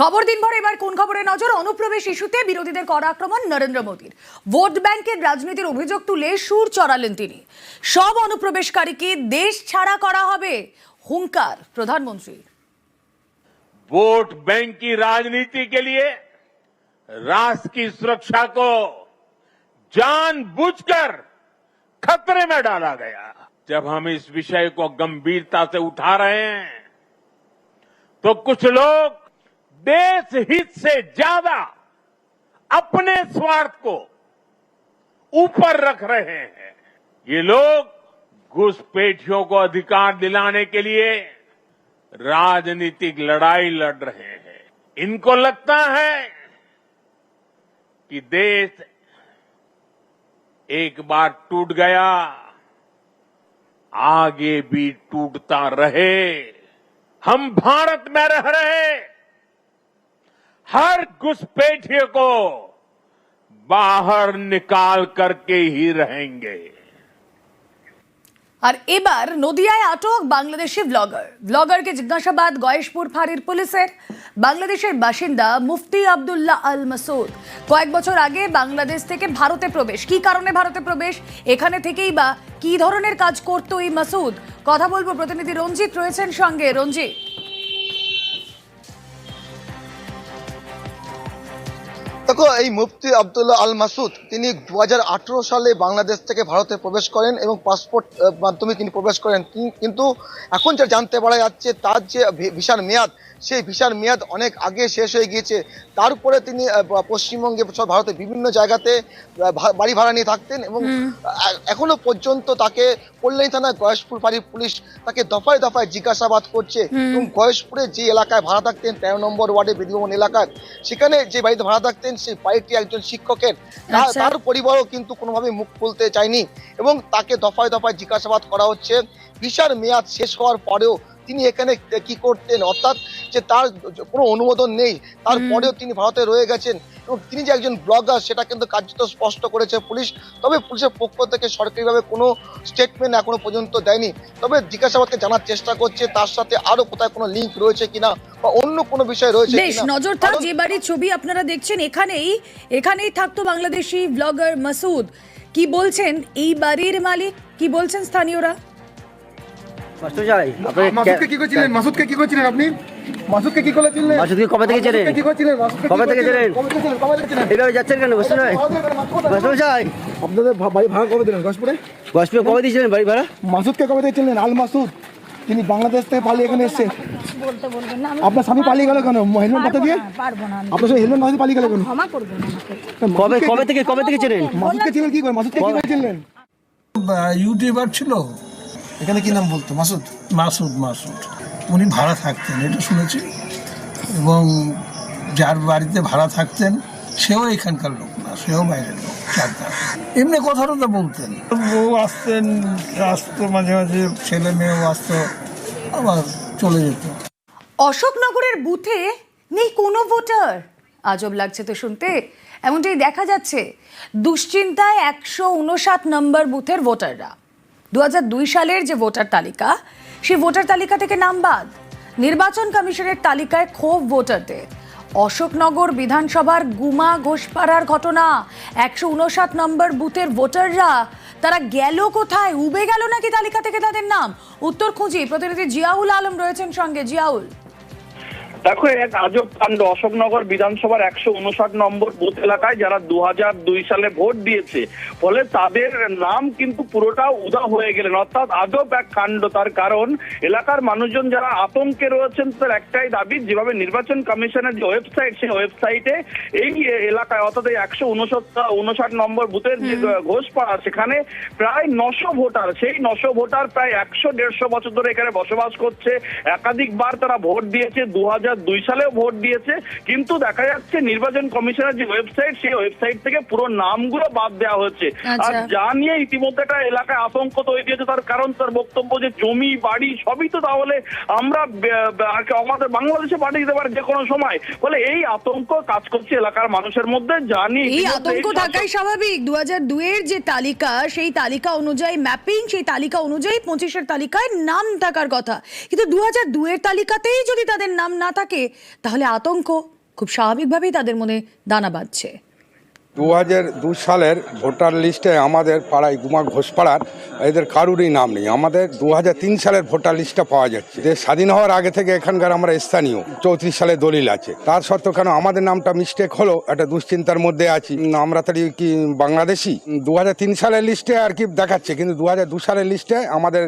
খবর দিনভর এবার কোন খবরে নজর অনুপ্রবেশ ইস্যুতে বিরোধীদের কড়া আক্রমণ নরেন্দ্র মোদীর ভোট ব্যাংকের রাজনীতির অভিযোগ তুলে সুর চড়ালেন তিনি সব অনুপ্রবেশকারীকে দেশ ছাড়া করা হবে হুঙ্কার প্রধানমন্ত্রীর वोट बैंक की राजनीति के लिए राष्ट्र की सुरक्षा को जानबूझकर खतरे में डाला गया जब हम इस विषय को गंभीरता से उठा रहे हैं तो कुछ लोग देश हित से ज़्यादा अपने स्वार्थ को ऊपर रख रहे हैं। ये लोग घुसपैठियों को अधिकार दिलाने के लिए राजनीतिक लड़ाई लड़ रहे हैं। इनको लगता है कि देश एक बार टूट गया, आगे भी टूटता रहे। हम भारत में रह रहे हर घुसपैठिए को बाहर निकाल करके ही रहेंगे আর এবার নদিয়ায় আটক বাংলাদেশি ব্লগার ব্লগারকে জিজ্ঞাসাবাদ গয়েশপুর ফাঁড়ির পুলিশের বাংলাদেশের বাসিন্দা মুফতি আব্দুল্লাহ আল মাসুদ কয়েক বছর আগে বাংলাদেশ থেকে ভারতে প্রবেশ কি কারণে ভারতে প্রবেশ এখানে থেকেই বা কি ধরনের কাজ করতো এই মাসুদ কথা বলবো প্রতিনিধি রঞ্জিত রয়েছেন সঙ্গে রঞ্জিত এই মুফতি আব্দুল্লাহ আল মাসুদ তিনি দু হাজার আঠেরো সালে বাংলাদেশ থেকে ভারতে প্রবেশ করেন এবং পাসপোর্ট মাধ্যমে তিনি প্রবেশ করেন। কিন্তু এখন যা জানতে পারা যাচ্ছে তার যে ভি- ভিসার মেয়াদ সেই ভিসার মেয়াদ অনেক আগে শেষ হয়ে গিয়েছে। তারপরে তিনি পশ্চিমবঙ্গে সব ভারতের বিভিন্ন জায়গাতে বাড়ি ভাড়া নিয়ে থাকতেন এবং এখনও পর্যন্ত তাকে কল্যাণী থানায় গয়েশপুর বাড়ির পুলিশ তাকে দফায় দফায় জিজ্ঞাসাবাদ করছে এবং গয়েশপুরে যে এলাকায় ভাড়া থাকতেন তেরো নম্বর ওয়ার্ডে বিদ্যমান এলাকায় সেখানে যে বাড়িতে ভাড়া থাকতেন সেই বাড়িটি একজন শিক্ষকের। আচ্ছা। তার পরিবারও কিন্তু কোনোভাবে মুখ খুলতে চায়নি এবং তাকে দফায় দফায় জিজ্ঞাসাবাদ করা হচ্ছে। ভিসার মেয়াদ শেষ হওয়ার পরেও তিনি এখানে কি করতেন? অর্থাৎ যে তার কোনো অনুমোদন নেই। তারপরেও তিনি ভারতে রয়ে গেছেন এবং তিনি যে একজন ব্লগার সেটা কিন্তু কার্যত স্পষ্ট করেছে পুলিশ। তবে পুলিশের পক্ষ থেকে সরকারিভাবে কোনো স্টেটমেন্ট এখনও পর্যন্ত দেয়নি। তবে জিজ্ঞাসাবাদকে জানার চেষ্টা করছে তার সাথে আরও কোথায় কোনো লিঙ্ক রয়েছে কিনা বা অন্য কোনো বিষয় রয়েছে বেশ নজর থাক যে বাড়ির ছবি আপনারা দেখছেন এখানেই এখানেই থাকতো বাংলাদেশি ব্লগার মাসুদ। কি বলছেন এই বাড়ির মালিক? কি বলছেন স্থানীয়রা? মাসুদকে কি করছিলেন মাসুদকে কি করছিলেন আপনি? মাসুদকে কি করেছিলেন মাসুদকে কবে থেকে চেনেন? কি করছিলেন কবে থেকে চেনেন? কবে থেকে চেনেন? কবে থেকে চেনেন? এইভাবে যাচ্ছেন কেন? বসে নয়। মাস্টার চাই আপনাদের বাড়ি ভাড়া কবে দিলেন? গসপুরে গসপে কবে দিয়েছিলেন বাড়ি ভাড়া? মাসুদকে কবে থেকে চিনলেন? আল মাসুদ তিনি বাংলাদেশ থেকে পালিয়ে এখানে এসছে বলতে বলবেন না আপনার স্বামী পালিয়ে গেল কেন? হেলমেট মাথা দিয়ে পারব না, আপনার হেলমেট মাথা দিয়ে পালিয়ে গেল কেন? ক্ষমা করবেন কবে কবে থেকে কবে থেকে চেনেন? মাসুদকে চিনলেন কি করে? মাসুদকে কি করে চিনলেন? ইউটিউবার ছিল? এখানে কি নাম বলতো? মাসুদ? মাসুদ মাসুদ। উনি ভাড়া থাকতেন এটা শুনেছি। এবং যার বাড়িতে ভাড়া থাকতেন সেও এখানকার লোক না সেও বাইরের লোক চাকদার এমনি কথা টথা বলতেন। বউ আসতেন আসতো মাঝে মাঝে ছেলে মেয়েও আসতো আবার চলে যেত। অশোকনগরের বুথে নেই কোনো ভোটার। আজব লাগছে তো শুনতে। এমনটাই দেখা যাচ্ছে। দুশ্চিন্তায় একশো উনষাট নম্বর বুথের ভোটাররা। দু সালের যে ভোটার তালিকা, সেই ভোটার তালিকা থেকে নাম বাদ। নির্বাচন কমিশনের তালিকায় ক্ষোভ ভোটারদের। অশোকনগর বিধানসভার গুমা ঘোষপাড়ার ঘটনা, একশো উনষাট নম্বর বুথের ভোটাররা, তারা গেল কোথায়? উবে গেল নাকি তালিকা থেকে তাদের নাম? উত্তর খুঁজি প্রতিনিধি জিয়াউল আলম রয়েছেন সঙ্গে। জিয়াউল। দেখো এক আজব কাণ্ড। অশোকনগর বিধানসভার একশো উনষাট নম্বর বুথ এলাকায় যারা দু দুই সালে ভোট দিয়েছে ফলে তাদের নাম কিন্তু পুরোটা উদা হয়ে গেলেন। অর্থাৎ আজব এক কাণ্ড। তার কারণ এলাকার মানুষজন যারা আতঙ্কে রয়েছেন তার একটাই দাবি যেভাবে নির্বাচন কমিশনের যে ওয়েবসাইট সেই ওয়েবসাইটে এই এলাকায় অর্থাৎ এই একশো উনষাট উনষাট নম্বর বুথের যে ঘোষপাড়া সেখানে প্রায় নশো ভোটার সেই নশো ভোটার প্রায় একশো দেড়শো বছর ধরে এখানে বসবাস করছে। একাধিকবার তারা ভোট দিয়েছে দু দুই সালেও ভোট দিয়েছে কিন্তু দেখা যাচ্ছে নির্বাচন কমিশনের যে ওয়েবসাইট সেই ওয়েবসাইট থেকে পুরো নামগুলো বাদ দেওয়া আর আচ্ছা। যা নিয়ে ইতিমধ্যে একটা এলাকায় আতঙ্ক তৈরি হয়েছে তার কারণ তার বক্তব্য যে জমি বাড়ি সবই তো তাহলে আমরা আর আমাদের বাংলাদেশে পাঠিয়ে দিতে পারি যে কোনো সময়। বলে এই আতঙ্ক কাজ করছে এলাকার মানুষের মধ্যে জানি এই আতঙ্ক থাকাই স্বাভাবিক। দু হাজার দুয়ের যে তালিকা সেই তালিকা অনুযায়ী ম্যাপিং সেই তালিকা অনুযায়ী পঁচিশের তালিকায় নাম থাকার কথা। কিন্তু দু হাজার দুয়ের তালিকাতেই যদি তাদের নাম না থাকে থাকে তাহলে আতঙ্ক খুব স্বাভাবিকভাবেই তাদের মনে দানা বাঁধছে। দু হাজার দু সালের ভোটার লিস্টে আমাদের পাড়ায় গুমা ঘোষপাড়ার এদের কারুরই নাম নেই। আমাদের দু তিন সালের ভোটার লিস্টটা পাওয়া যাচ্ছে। যে স্বাধীন হওয়ার আগে থেকে এখানকার আমরা স্থানীয়, চৌত্রিশ সালে দলিল আছে। তার সত্ত্বেও কেন আমাদের নামটা মিস্টেক হলো? একটা দুশ্চিন্তার মধ্যে আছি। আমরা তাহলে কি বাংলাদেশি? দু তিন সালের লিস্টে আর কি দেখাচ্ছে, কিন্তু দু দু সালের লিস্টে আমাদের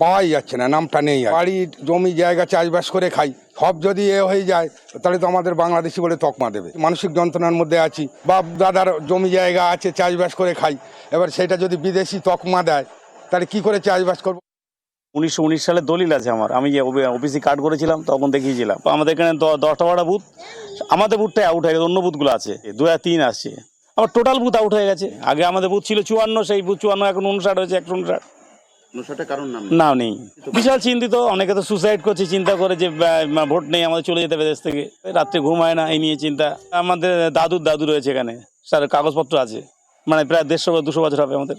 পাওয়াই যাচ্ছে না, নামটা নেই আর। বাড়ি, জমি, জায়গা, চাষবাস করে খাই। সব যদি এ হয়ে যায়, তাহলে তো আমাদের বাংলাদেশি বলে তকমা দেবে। মানসিক যন্ত্রণার মধ্যে আছি। বা দাদার জমি, জায়গা আছে, চাষবাস করে খাই। এবার সেটা যদি বিদেশি তকমা দেয়, তাহলে কি করে চাষবাস করব? উনিশশো উনিশ সালের দলিল আছে আমার। আমি যে ওবিসি কার্ড করেছিলাম, তখন দেখিয়েছিলাম। আমাদের এখানে দশটা বারোটা বুথ। আমাদের বুথটাই আউট হয়ে গেছে, অন্য বুথগুলো আছে। দু হাজার তিন আসছে। আবার টোটাল বুথ আউট হয়ে গেছে। আগে আমাদের বুথ ছিল চুয়ান্ন, সেই বুথ চুয়ান্ন এখন উনষাট হয়েছে, একশো উনষাট। না নেই? বিশাল চিন্তিত অনেকে তো সুসাইড করছে চিন্তা করে যে ভোট নেই আমাদের চলে যেতে হবে দেশ থেকে। রাত্রে ঘুমায় না এই নিয়ে চিন্তা। আমাদের দাদুর দাদু রয়েছে এখানে স্যার কাগজপত্র আছে। মানে প্রায় দেড়শো বা দুশো বছর হবে আমাদের।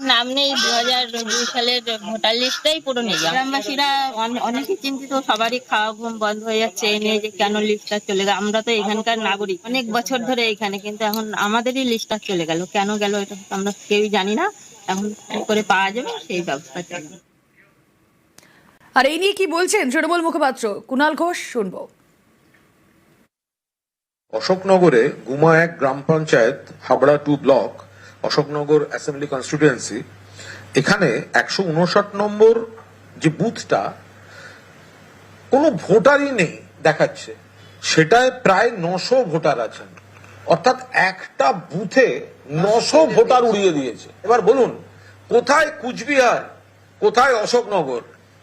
নাম নেই দু হাজার দুই সালের ভোটার লিস্টটাই পুরো নেই। গ্রামবাসীরা অনে- চিন্তিত সবারই খাওয়া ঘুম বন্ধ হয়ে যাচ্ছে এই নিয়ে যে কেন লিস্টটা চলে গেল। আমরা তো এখানকার নাগরিক অনেক বছর ধরে এখানে কিন্তু এখন আমাদেরই লিস্টটা চলে গেল। কেন গেল এটা আমরা কেউই জানি না। এখন কি করে পাওয়া যাবে সেই ব্যবস্থা আর এই নিয়ে কি বলছেন তৃণমূল মুখপাত্র? কুণাল ঘোষ শুনব। অশোকনগরে গুমা এক গ্রাম panchayat Habra two block Ashoknagar assembly constituency এখানে একশো উনষাট নম্বর যে বুথটা কোনো ভোটারই নেই দেখাচ্ছে। সেটায় প্রায় নশো ভোটার আছেন। অর্থাৎ একটা বুথে নশো ভোটার উড়িয়ে দিয়েছে। এবার বলুন কোথায় কুচবিহার কোথায় অশোকনগর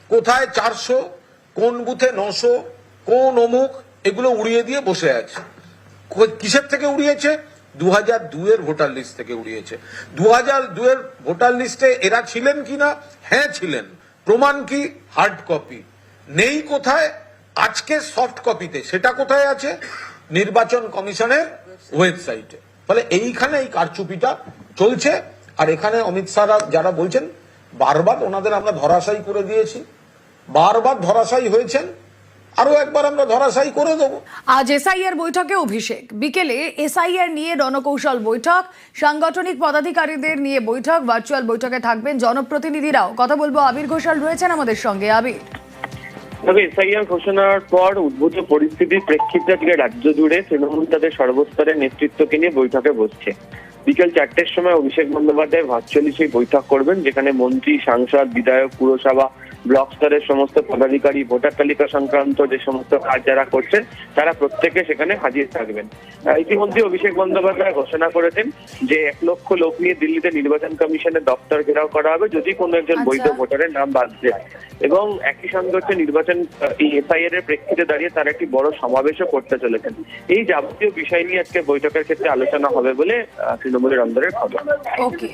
কোথায় চারশো কোন বুথে নশো কোন অমুক এগুলো উড়িয়ে দিয়ে বসে আছে। কিসের থেকে উড়িয়েছে? দু হাজার দুয়ের ভোটার লিস্ট থেকে উড়িয়েছে। দু হাজার দুয়ের ভোটার লিস্টে এরা ছিলেন কিনা হ্যাঁ ছিলেন। প্রমাণ কি? Hard copy. নেই কোথায়? আজকে সফট কপিতে। সেটা কোথায় আছে? নির্বাচন কমিশনের ওয়েবসাইটে ফলে এইখানে এই কারচুপিটা চলছে। আর এখানে অমিত শাহরা যারা বলছেন, বারবার ওনাদের আমরা ধরাশায়ী করে দিয়েছি। বারবার ধরাশায়ী হয়েছেন। আরও একবার আমরা ধরাশায়ী করে দেবো। আজ এসআইআর বৈঠকে অভিষেক। বিকেলে এসআইআর নিয়ে রণকৌশল বৈঠক, সাংগঠনিক পদাধিকারীদের নিয়ে বৈঠক ভার্চুয়াল বৈঠকে থাকবেন জনপ্রতিনিধিরাও। কথা বলব আবির ঘোষাল, রয়েছেন আমাদের সঙ্গে। আবির। তবে এসআইআর ঘোষণার পর উদ্ভূত পরিস্থিতির প্রেক্ষিতে আজকে রাজ্য জুড়ে তৃণমূল তাদের সর্বস্তরের নেতৃত্বকে নিয়ে বৈঠকে বসছে। বিকেল চারটের সময় অভিষেক বন্দ্যোপাধ্যায় ভার্চুয়ালি সেই বৈঠক করবেন, যেখানে মন্ত্রী, সাংসদ, বিধায়ক, পুরসভা ব্লক স্তরের সমস্ত পদাধিকারী ভোটার তালিকা সংক্রান্ত যে সমস্ত কাজ যারা করছেন তারা প্রত্যেকে সেখানে হাজির থাকবেন। ইতিমধ্যে অভিষেক বন্দ্যোপাধ্যায় ঘোষণা করেছেন যে এক লক্ষ লোক নিয়ে দিল্লিতে নির্বাচন কমিশনের দপ্তর ঘেরাও করা হবে যদি কোনো একজন আচ্ছা। বৈধ ভোটারের নাম বাদ যায়। এবং একই সঙ্গে হচ্ছে নির্বাচন এফআইআর এর প্রেক্ষিতে দাঁড়িয়ে তারা একটি বড় সমাবেশও করতে চলেছেন। এই যাবতীয় বিষয় নিয়ে আজকে বৈঠকের ক্ষেত্রে আলোচনা হবে বলে তৃণমূলের অন্দরের খবর। ওকে